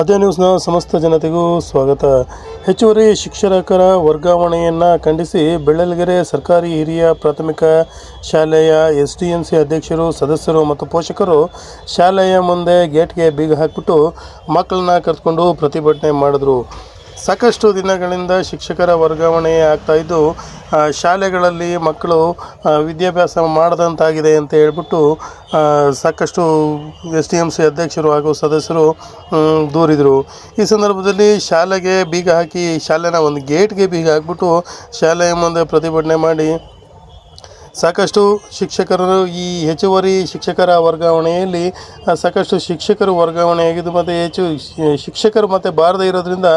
ಅದೇ ನ್ಯೂಸ್ನ ಸಮಸ್ತ ಜನತೆಗೂ ಸ್ವಾಗತ. ಹೆಚ್ಚುವರಿ ಶಿಕ್ಷಕರ ವರ್ಗಾವಣೆಯನ್ನು ಖಂಡಿಸಿ ಬೆಳ್ಳಲಗೆರೆ ಸರ್ಕಾರಿ ಹಿರಿಯ ಪ್ರಾಥಮಿಕ ಶಾಲೆಯ ಎಸ್ ಡಿ ಎನ್ ಸಿ ಅಧ್ಯಕ್ಷರು, ಸದಸ್ಯರು ಮತ್ತು ಪೋಷಕರು ಶಾಲೆಯ ಮುಂದೆ ಗೇಟ್ಗೆ ಬೀಗ ಹಾಕಿಬಿಟ್ಟು ಮಕ್ಕಳನ್ನ ಕರೆದುಕೊಂಡು ಪ್ರತಿಭಟನೆ ಮಾಡಿದ್ರು. ಸಾಕಷ್ಟು ದಿನಗಳಿಂದ ಶಿಕ್ಷಕರ ವರ್ಗಾವಣೆ ಆಗ್ತಾ ಇದ್ದು ಶಾಲೆಗಳಲ್ಲಿ ಮಕ್ಕಳು ವಿದ್ಯಾಭ್ಯಾಸ ಮಾಡದಂತಾಗಿದೆ ಅಂತ ಹೇಳ್ಬಿಟ್ಟು ಸಾಕಷ್ಟು ಎಸ್ ಡಿ ಎಂ ಸಿ ಅಧ್ಯಕ್ಷರು ಹಾಗೂ ಸದಸ್ಯರು ದೂರಿದರು. ಈ ಸಂದರ್ಭದಲ್ಲಿ ಶಾಲೆಗೆ ಬೀಗ ಹಾಕಿ, ಶಾಲೆನ ಒಂದು ಗೇಟ್ಗೆ ಬೀಗ ಹಾಕ್ಬಿಟ್ಟು, ಶಾಲೆಯ ಮುಂದೆ ಪ್ರತಿಭಟನೆ ಮಾಡಿ ಸಾಕಷ್ಟು ಶಿಕ್ಷಕರು ಈ ಹೆಚ್ಚುವರಿ ಶಿಕ್ಷಕರ ವರ್ಗಾವಣೆಯಲ್ಲಿ ಸಾಕಷ್ಟು ಶಿಕ್ಷಕರು ವರ್ಗಾವಣೆಯಾಗಿದ್ದು ಮತ್ತು ಹೆಚ್ಚು ಶಿಕ್ಷಕರು ಮತ್ತು ಬಾರದೇ ಇರೋದ್ರಿಂದ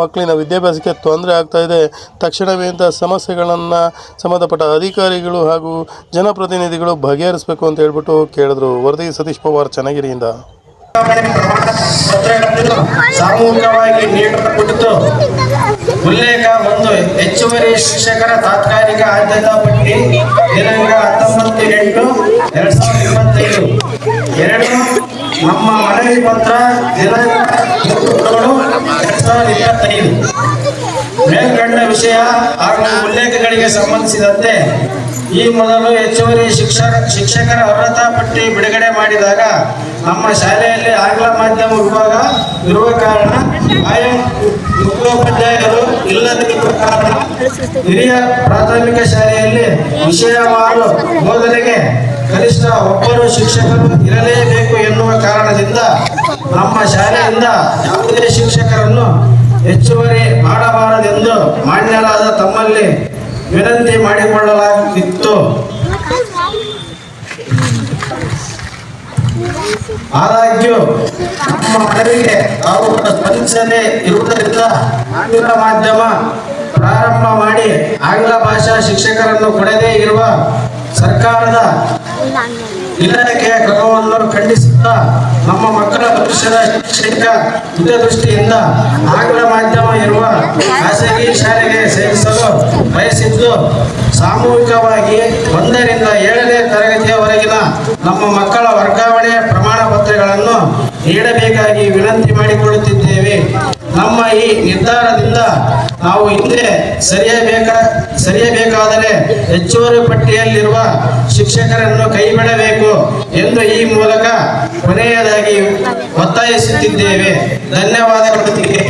ಮಕ್ಕಳಿನ ವಿದ್ಯಾಭ್ಯಾಸಕ್ಕೆ ತೊಂದರೆ ಆಗ್ತಾ ಇದೆ. ತಕ್ಷಣವೇ ಇಂಥ ಸಮಸ್ಯೆಗಳನ್ನು ಸಂಬಂಧಪಟ್ಟ ಅಧಿಕಾರಿಗಳು ಹಾಗೂ ಜನಪ್ರತಿನಿಧಿಗಳು ಬಗೆಹರಿಸಬೇಕು ಅಂತ ಹೇಳ್ಬಿಟ್ಟು ಕೇಳಿದ್ರು. ವರದಿ ಸತೀಶ್ ಪವಾರ್ ಚನ್ನಗಿರಿಯಿಂದ. ಸಾಮೂಹಿಕವಾಗಿ ನೀಡಲ್ಪಟ್ಟಿತು ಉಲ್ಲೇಖ ಒಂದು ಹೆಚ್ಚುವರಿ ಶಿಕ್ಷಕರ ತಾತ್ಕಾಲಿಕ ಆದ್ಯತಾ ಪಟ್ಟಿ, ದಿನಾಂಕ ಹತ್ತೊಂಬತ್ತು ಎಂಟು ಎರಡ್ ಸಾವಿರದ ಇಪ್ಪತ್ತೈದು. ಎರಡು, ನಮ್ಮ ಮನವಿ ಪತ್ರ ದಿನಾಂಕ ಎರಡ್ ಸಾವಿರದ ಇಪ್ಪತ್ತೈದು. ಮೇಲ್ಕಂಡ ವಿಷಯ ಹಾಗೂ ಉಲ್ಲೇಖಗಳಿಗೆ ಸಂಬಂಧಿಸಿದಂತೆ ಈ ಮೊದಲು ಹೆಚ್ಚುವರಿ ಶಿಕ್ಷಕ ಶಿಕ್ಷಕರ ಅರ್ಹತಾ ಪಟ್ಟಿ ಬಿಡುಗಡೆ ಮಾಡಿದಾಗ ನಮ್ಮ ಶಾಲೆಯಲ್ಲಿ ಆಂಗ್ಲ ಮಾಧ್ಯಮ ವಿಭಾಗ ಇರುವ ಕಾರಣ ಆಯಂ ಮುಖ್ಯೋಪಾಧ್ಯಾಯರು ಇಲ್ಲದಿರುವ ಕಾರಣ ಹಿರಿಯ ಪ್ರಾಥಮಿಕ ಶಾಲೆಯಲ್ಲಿ ವಿಷಯವಾರು ಬೋಧನೆಗೆ ಕನಿಷ್ಠ ಒಬ್ಬರು ಶಿಕ್ಷಕರು ಇರಲೇಬೇಕು ಎನ್ನುವ ಕಾರಣದಿಂದ ನಮ್ಮ ಶಾಲೆಯಿಂದ ಯಾವುದೇ ಶಿಕ್ಷಕರನ್ನು ಹೆಚ್ಚುವರಿ ಮಾಡಬಾರದೆಂದು ಮಾನ್ಯರಾದ ತಮ್ಮಲ್ಲಿ ವಿನಂತಿ ಮಾಡಿಕೊಳ್ಳಲಾಗಿತ್ತು ಆದಾಗ್ಯೂ, ನಮ್ಮ ಮನವಿಗೆ ತಾವು ಸ್ಪಂದಿಸದೆ ಇರುವುದರಿಂದ ಆಂಗ್ಲ ಮಾಧ್ಯಮ ಪ್ರಾರಂಭ ಮಾಡಿ ಆಂಗ್ಲ ಭಾಷಾ ಶಿಕ್ಷಕರನ್ನು ಕೊಡದೇ ಇರುವ ಸರ್ಕಾರದ ಇಲಾಖೆಯ ಕ್ರಮವನ್ನು ಖಂಡಿಸುತ್ತಾ ನಮ್ಮ ಮಕ್ಕಳ ಭವಿಷ್ಯದ ಶೈಕ್ಷಣಿಕ ಹಿತದೃಷ್ಟಿಯಿಂದ ಆಂಗ್ಲ ಮಾಧ್ಯಮ ಇರುವ ಖಾಸಗಿ ಶಾಲೆಗೆ ಸೇರಿಸಲು ಬಯಸಿದ್ದು ಸಾಮೂಹಿಕವಾಗಿ ಒಂದರಿಂದ ಏಳನೇ ತರಗತಿಯವರೆಗಿನ ನಮ್ಮ ಮಕ್ಕಳ ವರ್ಗಾವಣೆ ಪತ್ರಗಳನ್ನು ನೀಡಬೇಕಾಗಿ ವಿನಂತಿ ಮಾಡಿಕೊಳ್ಳುತ್ತಿದ್ದೇವೆ. ನಮ್ಮ ಈ ನಿರ್ಧಾರದಿಂದ ನಾವು ಹಿಂದೆ ಸರಿಯಬೇಕ, ಸರಿಯಬೇಕಾದರೆ ಹೆಚ್ಚುವರಿ ಪಟ್ಟಿಯಲ್ಲಿರುವ ಶಿಕ್ಷಕರನ್ನು ಕೈಬಿಡಬೇಕು ಎಂದು ಈ ಮೂಲಕ ಕೊನೆಯದಾಗಿ ಒತ್ತಾಯಿಸುತ್ತಿದ್ದೇವೆ. ಧನ್ಯವಾದಗಳು ಇಲ್ಲಿ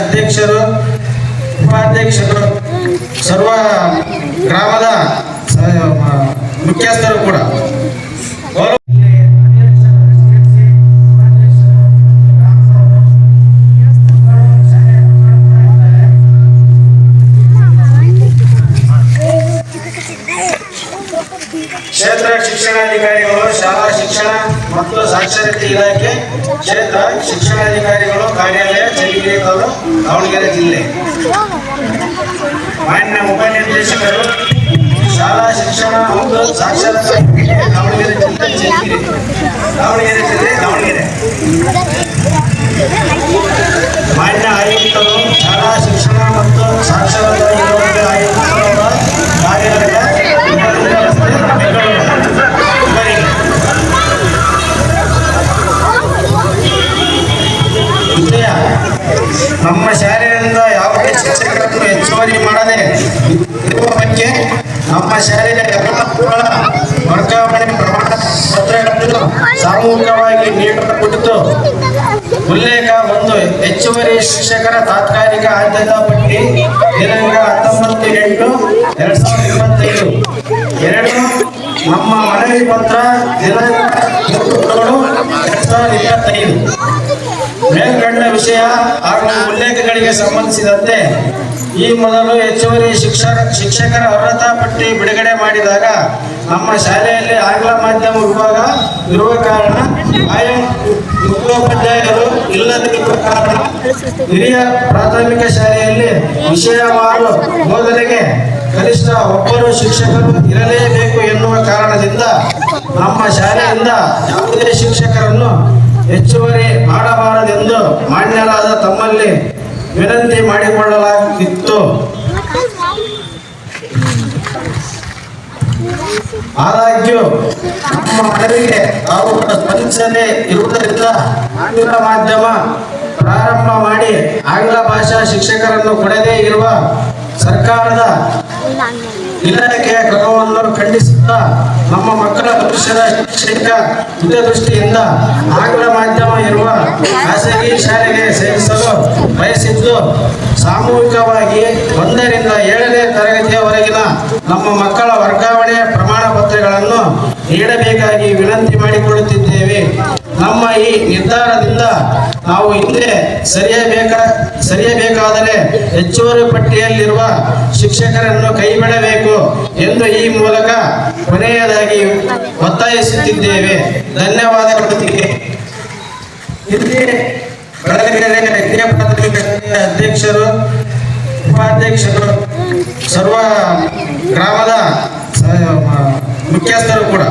ಅಧ್ಯಕ್ಷರು, ಉಪಾಧ್ಯಕ್ಷರು, ಸರ್ವ ಗ್ರಾಮದ ಮುಖ್ಯಸ್ಥರು ಕೂಡ. ಕ್ಷೇತ್ರ ಶಿಕ್ಷಣಾಧಿಕಾರಿಗಳು, ಶಾಲಾ ಶಿಕ್ಷಣ ಮತ್ತು ಸಾಕ್ಷರತೆ ಇಲಾಖೆ, ಕ್ಷೇತ್ರ ಶಿಕ್ಷಣಾಧಿಕಾರಿಗಳು, ಕಾರ್ಯಾಲಯ ತಾಲೂಕು ದಾವಣಗೆರೆ ಜಿಲ್ಲೆ. ಮಾನ್ಯ ಉಪನಿರ್ದೇಶಕರು ಶಾಲಾ ಶಿಕ್ಷಣ ಮತ್ತು ಸಾಕ್ಷರತಾ ಇಲಾಖೆ, ದಾವಣಗೆರೆ ಜಿಲ್ಲೆ ಚನ್ನಗಿರಿ ದಾವಣಗೆರೆ ಜಿಲ್ಲೆ ದಾವಣಗೆರೆ ವರ್ಗಾವಣೆ ಪ್ರಮಾಣ ಪತ್ರಗಳನ್ನು ಸಾಮೂಹಿಕವಾಗಿ ಕೊಟ್ಟಿತು ಉಲ್ಲೇಖ ಒಂದು, ಹೆಚ್ಚುವರಿ ಶಿಕ್ಷಕರ ತಾತ್ಕಾಲಿಕ ಆದ್ಯತಾ ಪಟ್ಟಿ, ದಿನಾಂಕ ಹತ್ತೊಂಬತ್ತು ಎಂಟು ಎರಡ್ ಸಾವಿರದ ಇಪ್ಪತ್ತೈದು. ಎರಡು, ನಮ್ಮ ಮನವಿ ಪತ್ರ ದಿನಾಂಕ ಎರಡ್ ಸಾವಿರದ ಇಪ್ಪತ್ತೈದು. ಮೇಲ್ಕಂಡ ವಿಷಯ ಹಾಗೂ ಉಲ್ಲೇಖಗಳಿಗೆ ಸಂಬಂಧಿಸಿದಂತೆ ಈ ಮೊದಲು ಹೆಚ್ಚುವರಿ ಶಿಕ್ಷಕ ಶಿಕ್ಷಕರ ಅರ್ಹತಾ ಪಟ್ಟಿ ಬಿಡುಗಡೆ ಮಾಡಿದಾಗ ನಮ್ಮ ಶಾಲೆಯಲ್ಲಿ ಆಂಗ್ಲ ಮಾಧ್ಯಮ ವಿಭಾಗ ಇರುವ ಕಾರಣ ಆಯಾ ಮುಖ್ಯೋಪಾಧ್ಯಾಯರು ಇಲ್ಲದಿರುವ ಕಾರಣ ಹಿರಿಯ ಪ್ರಾಥಮಿಕ ಶಾಲೆಯಲ್ಲಿ ವಿಷಯವಾರು ಬೋಧನೆಗೆ ಕನಿಷ್ಠ ಒಬ್ಬರು ಶಿಕ್ಷಕರು ಇರಲೇಬೇಕು ಎನ್ನುವ ಕಾರಣದಿಂದ ನಮ್ಮ ಶಾಲೆಯಿಂದ ಯಾವುದೇ ಶಿಕ್ಷಕರನ್ನು ಹೆಚ್ಚುವರಿ ಮಾಡಬಾರದೆಂದು ಮಾನ್ಯರಾದ ತಮ್ಮಲ್ಲಿ ವಿನಂತಿ ಮಾಡಿಕೊಳ್ಳಲಾಗಿತ್ತು ಆದಾಗ್ಯೂ, ನಮ್ಮ ಮನವಿಗೆ ತಾವು ಸ್ಪಂದಿಸದೇ ಇರುವುದರಿಂದ ಆಂಗ್ಲ ಮಾಧ್ಯಮ ಪ್ರಾರಂಭ ಮಾಡಿ ಆಂಗ್ಲ ಭಾಷಾ ಶಿಕ್ಷಕರನ್ನು ಕೊಡದೇ ಇರುವ ಸರ್ಕಾರದ ಇಲಾಖೆಯ ಕ್ರಮವನ್ನು ಖಂಡಿಸುತ್ತಾ ನಮ್ಮ ಮಕ್ಕಳ ಭವಿಷ್ಯದ ಶೈಕ್ಷಣಿಕ ಹಿತದೃಷ್ಟಿಯಿಂದ ಆಂಗ್ಲ ಮಾಧ್ಯಮ ಇರುವ ಖಾಸಗಿ ಶಾಲೆಗೆ ಸೇರಿಸಲು ಬಯಸಿದ್ದು, ಸಾಮೂಹಿಕವಾಗಿ ಒಂದರಿಂದ ಏಳನೇ ತರಗತಿಯವರೆಗಿನ ನಮ್ಮ ಮಕ್ಕಳ ವರ್ಗಾವಣೆ ಪ್ರಮಾಣ ಪತ್ರಗಳನ್ನು ನೀಡಬೇಕಾಗಿ ವಿನಂತಿ ಮಾಡಿಕೊಳ್ಳುತ್ತಿದ್ದೇವೆ. ನಮ್ಮ ಈ ನಿರ್ಧಾರದಿಂದ ನಾವು ಹಿಂದೆ ಸರಿಯಬೇಕ, ಸರಿಯಬೇಕಾದರೆ ಹೆಚ್ಚುವರಿ ಪಟ್ಟಿಯಲ್ಲಿರುವ ಶಿಕ್ಷಕರನ್ನು ಕೈಬಿಡಬೇಕು ಎಂದು ಈ ಮೂಲಕ ಕೊನೆಯದಾಗಿ ಒತ್ತಾಯಿಸುತ್ತಿದ್ದೇವೆ. ಧನ್ಯವಾದ ಇಲ್ಲಿ ಅಧ್ಯಕ್ಷರು, ಉಪಾಧ್ಯಕ್ಷರು, ಸರ್ವ ಗ್ರಾಮದ ಮುಖ್ಯಸ್ಥರು ಕೂಡ.